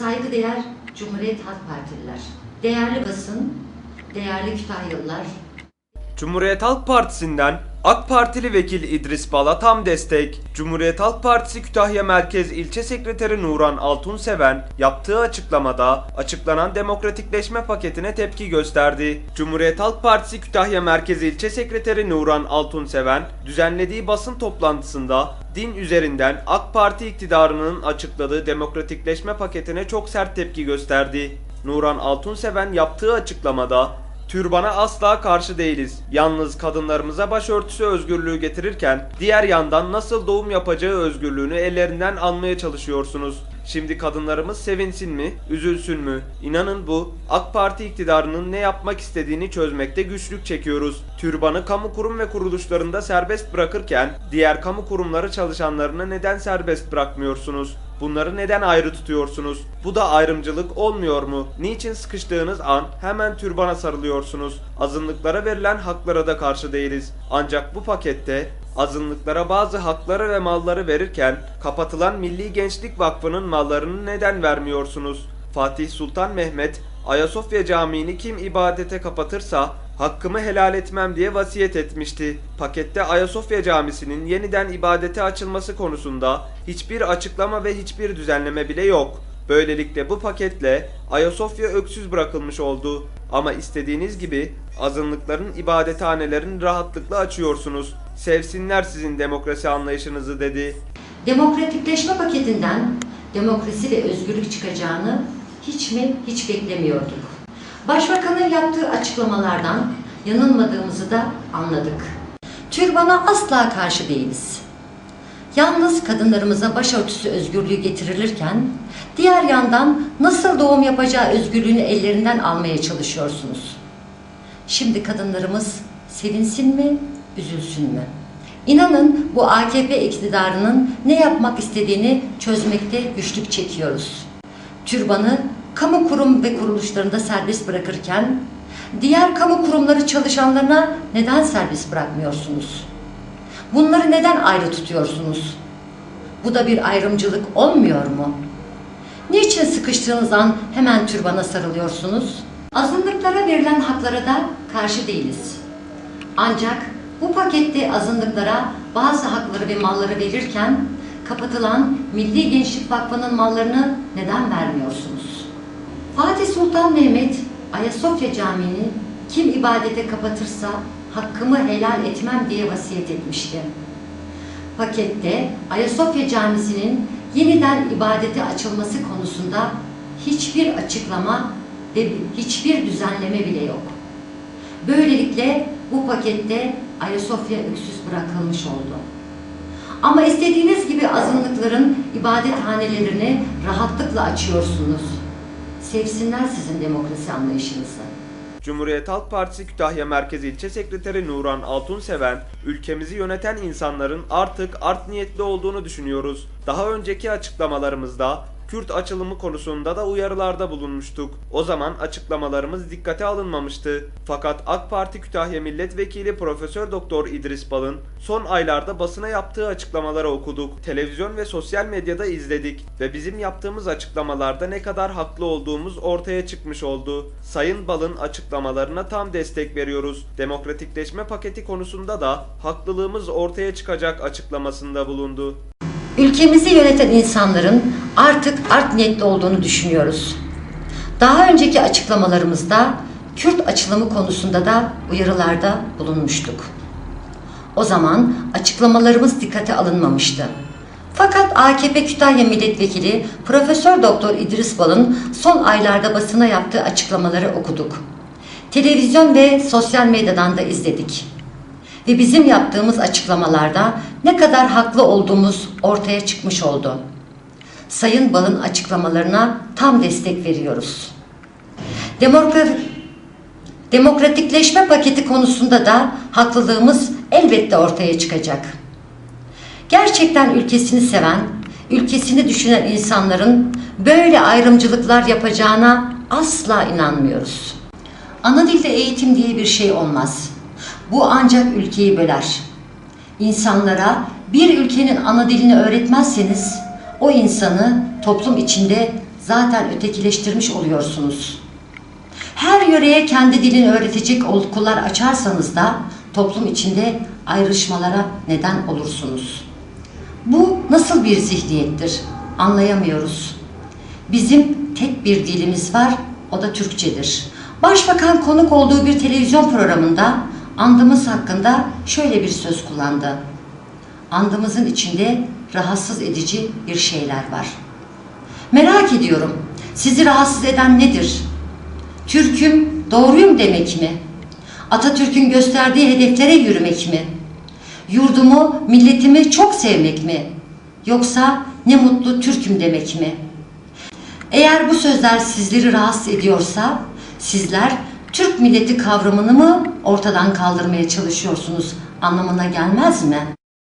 saygıdeğer Cumhuriyet Halk Partililer, değerli basın, değerli Kütahyalılar, Cumhuriyet Halk Partisi'nden AK Partili Vekil İdris Bal'a tam destek, Cumhuriyet Halk Partisi Kütahya Merkez İlçe Sekreteri Nuran Altunseven yaptığı açıklamada açıklanan demokratikleşme paketine tepki gösterdi. Cumhuriyet Halk Partisi Kütahya Merkez İlçe Sekreteri Nuran Altunseven düzenlediği basın toplantısında din üzerinden AK Parti iktidarının açıkladığı demokratikleşme paketine çok sert tepki gösterdi. Nuran Altunseven yaptığı açıklamada Türbana asla karşı değiliz. Yalnız kadınlarımıza başörtüsü özgürlüğü getirirken diğer yandan nasıl doğum yapacağı özgürlüğünü ellerinden almaya çalışıyorsunuz. Şimdi kadınlarımız sevinsin mi, üzülsün mü? İnanın bu AK Parti iktidarının ne yapmak istediğini çözmekte güçlük çekiyoruz. Türbanı kamu kurum ve kuruluşlarında serbest bırakırken diğer kamu kurumları çalışanlarını neden serbest bırakmıyorsunuz? Bunları neden ayrı tutuyorsunuz? Bu da ayrımcılık olmuyor mu? Niçin sıkıştığınız an hemen türbana sarılıyorsunuz? Azınlıklara verilen haklara da karşı değiliz. Ancak bu pakette azınlıklara bazı hakları ve malları verirken kapatılan Milli Gençlik Vakfı'nın mallarını neden vermiyorsunuz? Fatih Sultan Mehmet Ayasofya Camii'ni kim ibadete kapatırsa hakkımı helal etmem diye vasiyet etmişti. Pakette Ayasofya Camisi'nin yeniden ibadete açılması konusunda hiçbir açıklama ve hiçbir düzenleme bile yok. Böylelikle bu paketle Ayasofya öksüz bırakılmış oldu. Ama istediğiniz gibi azınlıkların ibadethanelerini rahatlıkla açıyorsunuz. Sevsinler sizin demokrasi anlayışınızı dedi. demokratikleşme paketinden demokrasi ve özgürlük çıkacağını hiç mi hiç beklemiyorduk. Başbakanın yaptığı açıklamalardan yanılmadığımızı da anladık. Türbana asla karşı değiliz. Yalnız kadınlarımıza başörtüsü özgürlüğü getirilirken diğer yandan nasıl doğum yapacağı özgürlüğünü ellerinden almaya çalışıyorsunuz. Şimdi kadınlarımız sevinsin mi, üzülsün mü? İnanın bu AKP iktidarının ne yapmak istediğini çözmekte güçlük çekiyoruz. Türbanı kamu kurum ve kuruluşlarında serbest bırakırken diğer kamu kurumları çalışanlarına neden serbest bırakmıyorsunuz? Bunları neden ayrı tutuyorsunuz? Bu da bir ayrımcılık olmuyor mu? Niçin sıkıştığınız an hemen türbana sarılıyorsunuz? Azınlıklara verilen haklara da karşı değiliz. Ancak bu pakette azınlıklara bazı hakları ve malları verirken kapatılan Milli Gençlik Vakfı'nın mallarını neden vermiyorsunuz? Sultan Mehmet Ayasofya Camii'ni kim ibadete kapatırsa hakkımı helal etmem diye vasiyet etmişti. Pakette Ayasofya Camisi'nin yeniden ibadete açılması konusunda hiçbir açıklama ve hiçbir düzenleme bile yok. Böylelikle bu pakette Ayasofya öksüz bırakılmış oldu. Ama istediğiniz gibi azınlıkların ibadethanelerini rahatlıkla açıyorsunuz. Sevsinler sizin demokrasi anlayışınızı. Cumhuriyet Halk Partisi Kütahya Merkez İlçe Sekreteri Nuran Altunseven, ülkemizi yöneten insanların artık art niyetli olduğunu düşünüyoruz. Daha önceki açıklamalarımızda Kürt açılımı konusunda da uyarılarda bulunmuştuk. O zaman açıklamalarımız dikkate alınmamıştı. Fakat AK Parti Kütahya Milletvekili Profesör Doktor İdris Bal'ın son aylarda basına yaptığı açıklamaları okuduk. Televizyon ve sosyal medyada izledik ve bizim yaptığımız açıklamalarda ne kadar haklı olduğumuz ortaya çıkmış oldu. Sayın Bal'ın açıklamalarına tam destek veriyoruz. Demokratikleşme paketi konusunda da haklılığımız ortaya çıkacak açıklamasında bulundu. Ülkemizi yöneten insanların artık art niyetli olduğunu düşünüyoruz. Daha önceki açıklamalarımızda Kürt açılımı konusunda da uyarılarda bulunmuştuk. O zaman açıklamalarımız dikkate alınmamıştı. Fakat AKP Kütahya Milletvekili Profesör Doktor İdris Bal'ın son aylarda basına yaptığı açıklamaları okuduk. Televizyon ve sosyal medyadan da izledik ve bizim yaptığımız açıklamalarda ne kadar haklı olduğumuz ortaya çıkmış oldu. Sayın Bal'ın açıklamalarına tam destek veriyoruz. Demokrat, demokratikleşme paketi konusunda da haklılığımız elbette ortaya çıkacak. Gerçekten ülkesini seven, ülkesini düşünen insanların böyle ayrımcılıklar yapacağına asla inanmıyoruz. Ana dilde eğitim diye bir şey olmaz. Bu ancak ülkeyi böler. İnsanlara bir ülkenin ana dilini öğretmezseniz o insanı toplum içinde zaten ötekileştirmiş oluyorsunuz. Her yöreye kendi dilini öğretecek okullar açarsanız da toplum içinde ayrışmalara neden olursunuz. Bu nasıl bir zihniyettir? Anlayamıyoruz. Bizim tek bir dilimiz var, o da Türkçedir. Başbakan konuk olduğu bir televizyon programında andımız hakkında şöyle bir söz kullandı. Andımızın içinde rahatsız edici bir şeyler var. Merak ediyorum, sizi rahatsız eden nedir? Türk'üm, doğruyum demek mi? Atatürk'ün gösterdiği hedeflere yürümek mi? Yurdumu, milletimi çok sevmek mi? Yoksa ne mutlu Türk'üm demek mi? Eğer bu sözler sizleri rahatsız ediyorsa, sizler Türk milleti kavramını mı ortadan kaldırmaya çalışıyorsunuz anlamına gelmez mi?